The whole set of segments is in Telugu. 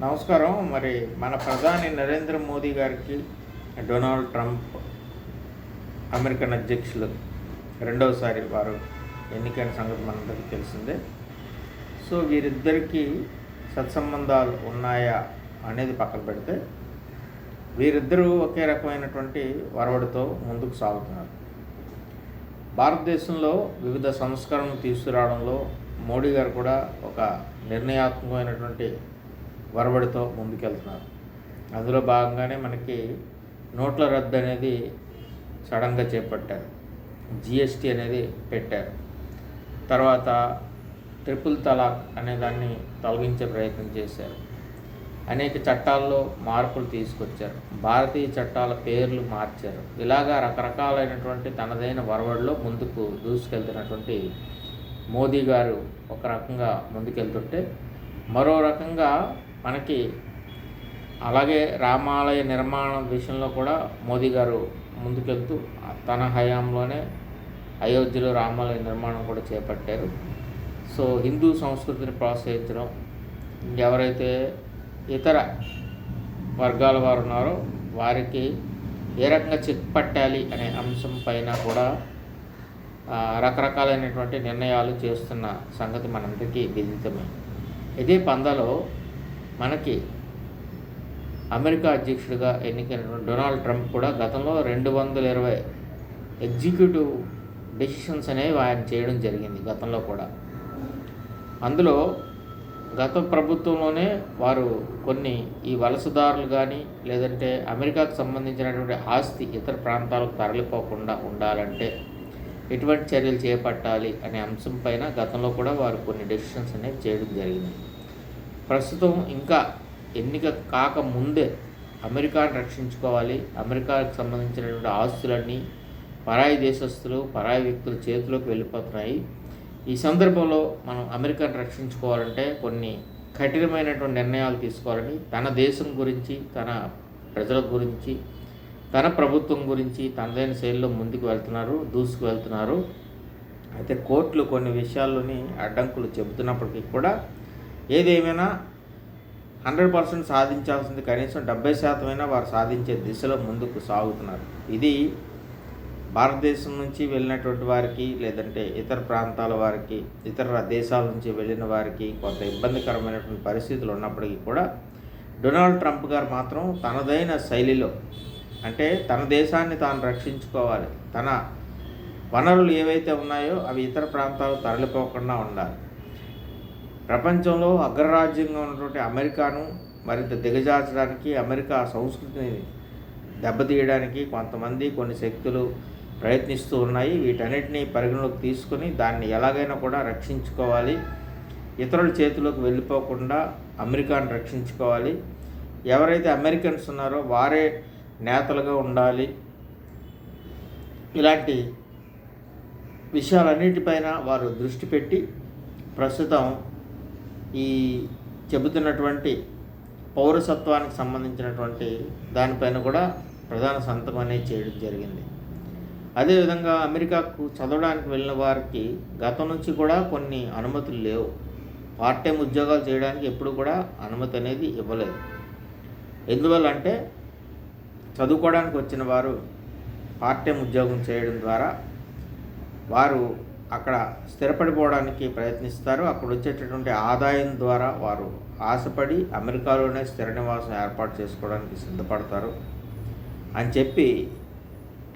నమస్కారం. మరి మన ప్రధాని నరేంద్ర మోదీ గారికి డొనాల్డ్ ట్రంప్ అమెరికన్ అధ్యక్షులు రెండవసారి వారు ఎన్నికైన సంగతి మనందరికీ తెలిసిందే. సో వీరిద్దరికీ సత్సంబంధాలు ఉన్నాయా అనేది పక్కన పెడితే వీరిద్దరూ ఒకే రకమైనటువంటి వరవడితో ముందుకు సాగుతున్నారు. భారతదేశంలో వివిధ సంస్కరణలు తీసుకురావడంలో మోడీ గారు కూడా ఒక నిర్ణయాత్మకమైనటువంటి వరవడితో ముందుకెళ్తున్నారు. అందులో భాగంగానే మనకి నోట్ల రద్దు అనేది సడన్గా చేపట్టారు. జిఎస్టీ అనేది పెట్టారు. తర్వాత ట్రిపుల్ తలాక్ అనే దాన్ని తొలగించే ప్రయత్నం చేశారు. అనేక చట్టాల్లో మార్పులు తీసుకొచ్చారు. భారతీయ చట్టాల పేర్లు మార్చారు. ఇలాగా రకరకాలైనటువంటి తనదైన వరవడిలో ముందుకు దూసుకెళ్తున్నటువంటి మోదీ గారు ఒక రకంగా ముందుకెళ్తుంటే మరో రకంగా మనకి అలాగే రామాలయ నిర్మాణం విషయంలో కూడా మోదీ గారు ముందుకెళ్తూ తన హయాంలోనే అయోధ్యలో రామాలయ నిర్మాణం కూడా చేపట్టారు. సో హిందూ సంస్కృతిని ప్రోత్సహించడం ఎవరైతే ఇతర వర్గాల వారు ఉన్నారో వారికి ఏ రకంగా చెక్ పట్టాలి అనే అంశం పైన కూడా రకరకాలైనటువంటి నిర్ణయాలు చేస్తున్న సంగతి మనందరికీ విదితమే. ఇదే పందలో మనకి అమెరికా అధ్యక్షుడిగా ఎన్నికైన డొనాల్డ్ ట్రంప్ కూడా గతంలో రెండు వందల ఇరవై ఎగ్జిక్యూటివ్ డెసిషన్స్ అనేవి ఆయన చేయడం జరిగింది గతంలో కూడా. అందులో గత ప్రభుత్వంలోనే వారు కొన్ని ఈ వలసదారులు కానీ లేదంటే అమెరికాకు సంబంధించినటువంటి ఆస్తి ఇతర ప్రాంతాలకు తరలిపోకుండా ఉండాలంటే ఎటువంటి చర్యలు చేపట్టాలి అనే అంశం పైన గతంలో కూడా వారు కొన్ని డెసిషన్స్ అనేవి చేయడం జరిగింది. ప్రస్తుతం ఇంకా ఎన్నిక కాక ముందే అమెరికాను రక్షించుకోవాలి. అమెరికాకు సంబంధించినటువంటి ఆస్తులన్నీ పరాయి దేశస్తులు పరాయి వ్యక్తుల చేతిలోకి వెళ్ళిపోతున్నాయి. ఈ సందర్భంలో మనం అమెరికాను రక్షించుకోవాలంటే కొన్ని కఠినమైనటువంటి నిర్ణయాలు తీసుకోవాలని తన దేశం గురించి తన ప్రజల గురించి తన ప్రభుత్వం గురించి తనదైన శైలిలో ముందుకు వెళ్తున్నారు దూసుకు వెళ్తున్నారు. అయితే కోర్టులు కొన్ని విషయాల్లోని అడ్డంకులు చెబుతున్నప్పటికీ కూడా ఏదేమైనా హండ్రెడ్ పర్సెంట్ సాధించాల్సింది కనీసం డెబ్బై శాతమైనా వారు సాధించే దిశలో ముందుకు సాగుతున్నారు. ఇది భారతదేశం నుంచి వెళ్ళినటువంటి వారికి లేదంటే ఇతర ప్రాంతాల వారికి ఇతర దేశాల నుంచి వెళ్ళిన వారికి కొంత ఇబ్బందికరమైనటువంటి పరిస్థితులు ఉన్నప్పటికీ కూడా డొనాల్డ్ ట్రంప్ గారు మాత్రం తనదైన శైలిలో అంటే తన దేశాన్ని తాను రక్షించుకోవాలి. తన వనరులు ఏవైతే ఉన్నాయో అవి ఇతర ప్రాంతాలు తరలిపోకుండా ఉండాలి. ప్రపంచంలో అగ్రరాజ్యంగా ఉన్నటువంటి అమెరికాను మరింత దిగజార్చడానికి అమెరికా సంస్కృతిని దెబ్బతీయడానికి కొంతమంది కొన్ని శక్తులు ప్రయత్నిస్తూ ఉన్నాయి. వీటన్నిటినీ పరిగణలోకి తీసుకొని దాన్ని ఎలాగైనా కూడా రక్షించుకోవాలి. ఇతరుల చేతిలోకి వెళ్ళిపోకుండా అమెరికాను రక్షించుకోవాలి. ఎవరైతే అమెరికన్స్ ఉన్నారో వారే నేతలుగా ఉండాలి. ఇలాంటి విషయాలన్నిటిపైన వారు దృష్టి పెట్టి ప్రస్తుతం ఈ చెబుతున్నటువంటి పౌరసత్వానికి సంబంధించినటువంటి దానిపైన కూడా ప్రధాన సంతకం అనేది చేయడం జరిగింది. అదేవిధంగా అమెరికాకు చదవడానికి వెళ్ళిన వారికి గతం నుంచి కూడా కొన్ని అనుమతులు లేవు. పార్ట్ టైం ఉద్యోగాలు చేయడానికి ఎప్పుడు కూడా అనుమతి అనేది ఇవ్వలేదు. ఎందువల్ల అంటే చదువుకోవడానికి వచ్చిన వారు పార్ట్ టైం ఉద్యోగం చేయడం ద్వారా వారు అక్కడ స్థిరపడిపోవడానికి ప్రయత్నిస్తారు. అక్కడ వచ్చేటటువంటి ఆదాయం ద్వారా వారు ఆశపడి అమెరికాలోనే స్థిర నివాసం ఏర్పాటు చేసుకోవడానికి సిద్ధపడతారు. అని చెప్పి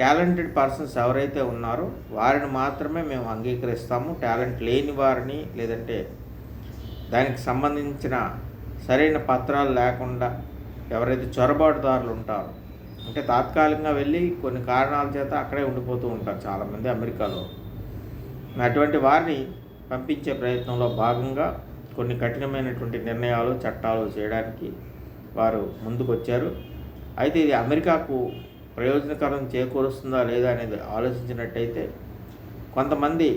టాలెంటెడ్ పర్సన్స్ ఎవరైతే ఉన్నారో వారిని మాత్రమే మేము అంగీకరిస్తాము. టాలెంట్ లేని వారిని లేదంటే దానికి సంబంధించిన సరైన పత్రాలు లేకుండా ఎవరైతే చొరబాటుదారులు ఉంటారో అంటే తాత్కాలికంగా వెళ్ళి కొన్ని కారణాల చేత అక్కడే ఉండిపోతూ ఉంటారు చాలామంది అమెరికాలో. అటువంటి వారిని పంపించే ప్రయత్నంలో భాగంగా కొన్ని కఠినమైనటువంటి నిర్ణయాలు చట్టాలు చేయడానికి వారు ముందుకొచ్చారు. అయితే ఇది అమెరికాకు ప్రయోజనకరం చేకూరుస్తుందా లేదా అనేది ఆలోచించినట్టయితే కొంతమంది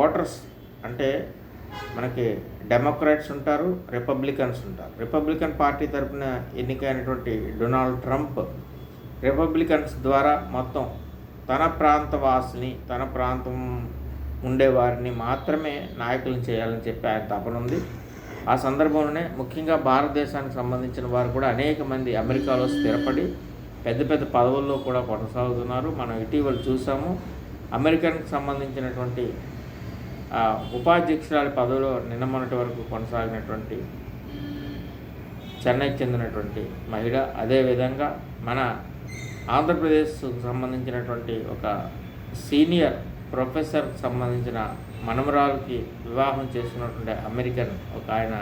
ఓటర్స్ అంటే మనకి డెమోక్రాట్స్ ఉంటారు రిపబ్లికన్స్ ఉంటారు. రిపబ్లికన్ పార్టీ తరపున ఎన్నికైనటువంటి డొనాల్డ్ ట్రంప్ రిపబ్లికన్స్ ద్వారా మొత్తం తన ప్రాంత వాసిని తన ప్రాంతం ఉండేవారిని మాత్రమే నాయకులను చేయాలని చెప్పి ఆయన తపన ఉంది. ఆ సందర్భంలోనే ముఖ్యంగా భారతదేశానికి సంబంధించిన వారు కూడా అనేక మంది అమెరికాలో స్థిరపడి పెద్ద పెద్ద పదవుల్లో కూడా కొనసాగుతున్నారు. మనం ఇటీవల చూసాము అమెరికన్కి సంబంధించినటువంటి ఉపాధ్యక్షురాలి పదవిలో నిన్న మొన్నటి వరకు కొనసాగినటువంటి చెన్నైకి చెందినటువంటి మహిళ. అదేవిధంగా మన ఆంధ్రప్రదేశ్కు సంబంధించినటువంటి ఒక సీనియర్ ప్రొఫెసర్ సంబంధించిన మనమరాలకి వివాహం చేసుకున్నటువంటి అమెరికన్ ఒక ఆయన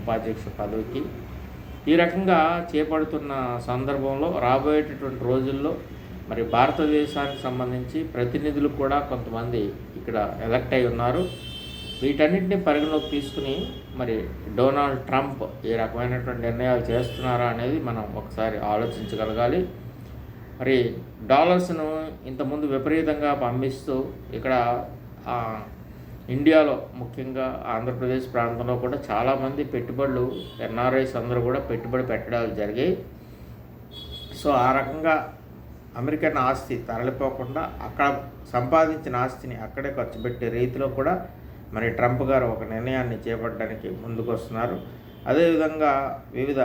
ఉపాధ్యక్ష పదవికి. ఈ రకంగా చేపడుతున్న సందర్భంలో రాబోయేటటువంటి రోజుల్లో మరి భారతదేశానికి సంబంధించి ప్రతినిధులు కూడా కొంతమంది ఇక్కడ ఎలక్ట్ అయి ఉన్నారు. వీటన్నిటిని పరిగణలోకి తీసుకుని మరి డొనాల్డ్ ట్రంప్ ఏ రకమైనటువంటి నిర్ణయాలు చేస్తున్నారా అనేది మనం ఒకసారి ఆలోచించగలగాలి. మరి డాలర్స్ను ఇంతకుముందు విపరీతంగా పంపిస్తూ ఇక్కడ ఇండియాలో ముఖ్యంగా ఆంధ్రప్రదేశ్ ప్రాంతంలో కూడా చాలామంది పెట్టుబడులు ఎన్ఆర్ఐస్ అందరూ కూడా పెట్టుబడి పెట్టడాలు జరిగాయి సో ఆ రకంగా అమెరికన్ ఆస్తి తరలిపోకుండా అక్కడ సంపాదించిన ఆస్తిని అక్కడే ఖర్చు పెట్టే రీతిలో కూడా మరి ట్రంప్ గారు ఒక నిర్ణయాన్ని చేపట్టడానికి ముందుకు వస్తున్నారు అదేవిధంగా వివిధ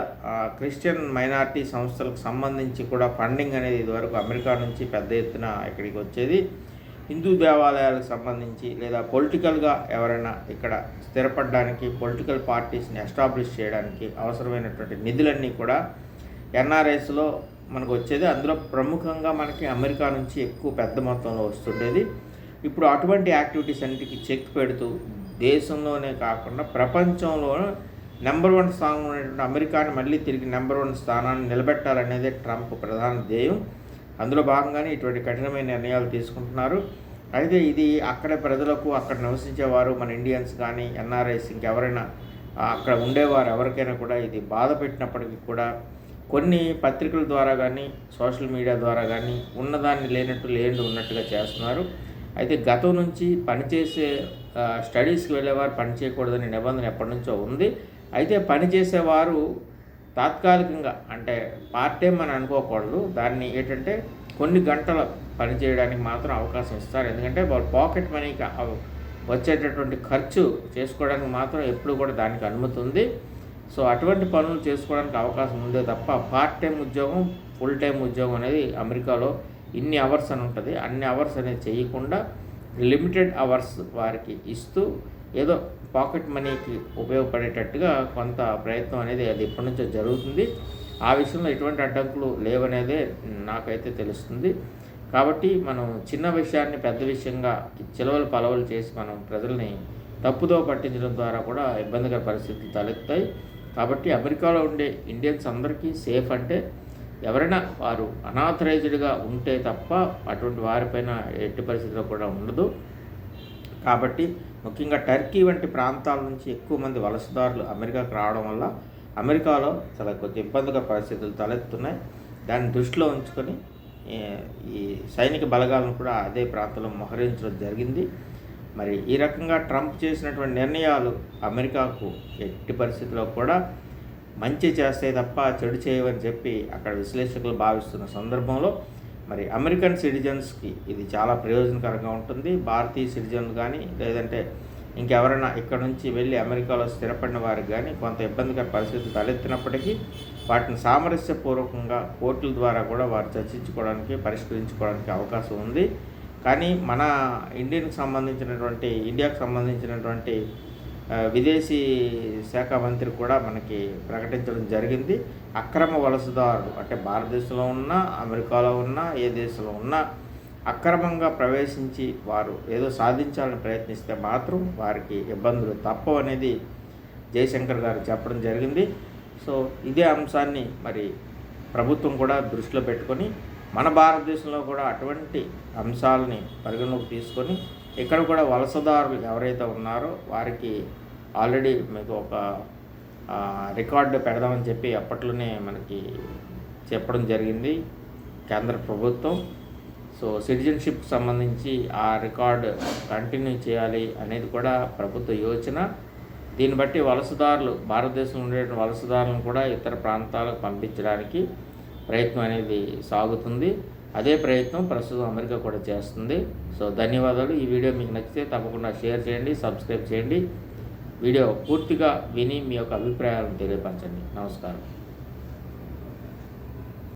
క్రిస్టియన్ మైనార్టీ సంస్థలకు సంబంధించి కూడా ఫండింగ్ అనేది ఇదివరకు అమెరికా నుంచి పెద్ద ఎత్తున ఇక్కడికి వచ్చేది. హిందూ దేవాలయాలకు సంబంధించి లేదా పొలిటికల్గా ఎవరైనా ఇక్కడ స్థిరపడడానికి పొలిటికల్ పార్టీస్ని ఎస్టాబ్లిష్ చేయడానికి అవసరమైనటువంటి నిధులన్నీ కూడా ఎన్ఆర్ఎస్లో మనకు వచ్చేది. అందులో ప్రముఖంగా మనకి అమెరికా నుంచి ఎక్కువ పెద్ద మొత్తంలో వస్తుండేది. ఇప్పుడు అటువంటి యాక్టివిటీస్ అన్నిటికీ చెక్ పెడుతూ దేశంలోనే కాకుండా ప్రపంచంలో నెంబర్ వన్ స్థానంలో ఉన్నటువంటి అమెరికాని మళ్ళీ తిరిగి నెంబర్ వన్ స్థానాన్ని నిలబెట్టాలనేదే ట్రంప్ ప్రధాన ధ్యేయం. అందులో భాగంగానే ఇటువంటి కఠినమైన నిర్ణయాలు తీసుకుంటున్నారు. అయితే ఇది అక్కడ ప్రజలకు అక్కడ నివసించేవారు మన ఇండియన్స్ కానీ ఎన్ఆర్ఐస్ ఇంకెవరైనా అక్కడ ఉండేవారు ఎవరికైనా కూడా ఇది బాధ పెట్టినప్పటికీ కూడా కొన్ని పత్రికల ద్వారా కానీ సోషల్ మీడియా ద్వారా కానీ ఉన్నదాన్ని లేనట్టు లేని ఉన్నట్టుగా చేస్తున్నారు. అయితే గతం నుంచి పనిచేసే స్టడీస్కి వెళ్ళేవారు పని చేయకూడదని నిబంధన ఎప్పటి నుంచో ఉంది. అయితే పనిచేసేవారు తాత్కాలికంగా అంటే పార్ట్ టైం అని అనుకోకూడదు. దాన్ని ఏంటంటే కొన్ని గంటల పని చేయడానికి మాత్రం అవకాశం ఇస్తారు. ఎందుకంటే వాళ్ళు పాకెట్ మనీకి వచ్చేటటువంటి ఖర్చు చేసుకోవడానికి మాత్రం ఎప్పుడు కూడా దానికి అనుమతి ఉంది. సో అటువంటి పనులు చేసుకోవడానికి అవకాశం ఉందే తప్ప పార్ట్ టైం ఉద్యోగం ఫుల్ టైం ఉద్యోగం అనేది అమెరికాలో ఇన్ని అవర్స్ అని ఉంటుంది. అన్ని అవర్స్ అనేది చేయకుండా లిమిటెడ్ అవర్స్ వారికి ఇస్తూ ఏదో పాకెట్ మనీకి ఉపయోగపడేటట్టుగా కొంత ప్రయత్నం అనేది అది ఎప్పటి నుంచో జరుగుతుంది. ఆ విషయంలో ఎటువంటి అడ్డంకులు లేవనేదే నాకైతే తెలుస్తుంది. కాబట్టి మనం చిన్న విషయాన్ని పెద్ద విషయంగా చిలవలు పలవలు చేసి మనం ప్రజల్ని తప్పుదో పట్టించడం ద్వారా కూడా ఇబ్బందికర పరిస్థితులు తలెత్తాయి. కాబట్టి అమెరికాలో ఉండే ఇండియన్స్ అందరికీ సేఫ్ అంటే ఎవరైనా వారు అనాథరైజ్డ్గా ఉంటే తప్ప అటువంటి వారిపైన ఎట్టి పరిస్థితిలో కూడా ఉండదు. కాబట్టి ముఖ్యంగా టర్కీ వంటి ప్రాంతాల నుంచి ఎక్కువ మంది వలసదారులు అమెరికాకు రావడం వల్ల అమెరికాలో చాలా కొద్ది ఇబ్బందిగా పరిస్థితులు తలెత్తున్నాయి దాన్ని దృష్టిలో ఉంచుకొని ఈ సైనిక బలగాలను కూడా అదే ప్రాంతంలో మోహరించడం జరిగింది. మరి ఈ రకంగా ట్రంప్ చేసినటువంటి నిర్ణయాలు అమెరికాకు ఎట్టి పరిస్థితుల్లో కూడా మంచి చేస్తే తప్ప చెడు చేయవని చెప్పి అక్కడ విశ్లేషకులు భావిస్తున్న సందర్భంలో మరి అమెరికన్ సిటిజన్స్కి ఇది చాలా ప్రయోజనకరంగా ఉంటుంది. భారతీయ సిటిజన్లు కానీ లేదంటే ఇంకెవరైనా ఇక్కడ నుంచి వెళ్ళి అమెరికాలో స్థిరపడిన వారికి కానీ కొంత ఇబ్బందికర పరిస్థితులు తలెత్తినప్పటికీ వాటిని సామరస్యపూర్వకంగా కోర్టుల ద్వారా కూడా వారు చర్చించుకోవడానికి పరిష్కరించుకోవడానికి అవకాశం ఉంది. కానీ మన ఇండియన్కి సంబంధించినటువంటి ఇండియాకు సంబంధించినటువంటి విదేశీ శాఖ మంత్రి కూడా మనకి ప్రకటించడం జరిగింది. అక్రమ వలసదారుడు అంటే భారతదేశంలో ఉన్న అమెరికాలో ఉన్న ఏ దేశంలో ఉన్నా అక్రమంగా ప్రవేశించి వారు ఏదో సాధించాలని ప్రయత్నిస్తే మాత్రం వారికి ఇబ్బందులు తప్పవు అనేది జయశంకర్ గారు చెప్పడం జరిగింది. సో ఇదే అంశాన్ని మరి ప్రభుత్వం కూడా దృష్టిలో పెట్టుకొని మన భారతదేశంలో కూడా అటువంటి అంశాలని పరిగణలోకి తీసుకొని ఇక్కడ కూడా వలసదారులు ఎవరైతే ఉన్నారో వారికి ఆల్రెడీ మీకు ఒక రికార్డు పెడదామని చెప్పి అప్పట్లోనే మనకి చెప్పడం జరిగింది కేంద్ర ప్రభుత్వం. సో సిటిజన్షిప్ సంబంధించి ఆ రికార్డు కంటిన్యూ చేయాలి అనేది కూడా ప్రభుత్వ యోచన. దీన్ని బట్టి వలసదారులు భారతదేశంలో ఉండే వలసదారులను కూడా ఇతర ప్రాంతాలకు పంపించడానికి ప్రయత్నం అనేది సాగుతుంది. అదే ప్రయత్నం ప్రస్తుతం అమెరికా కూడా చేస్తుంది. సో ధన్యవాదాలు. ఈ వీడియో మీకు నచ్చితే తప్పకుండా షేర్ చేయండి సబ్స్క్రైబ్ చేయండి. వీడియో పూర్తిగా విని మీ యొక్క అభిప్రాయాలను తెలియపరచండి. నమస్కారం.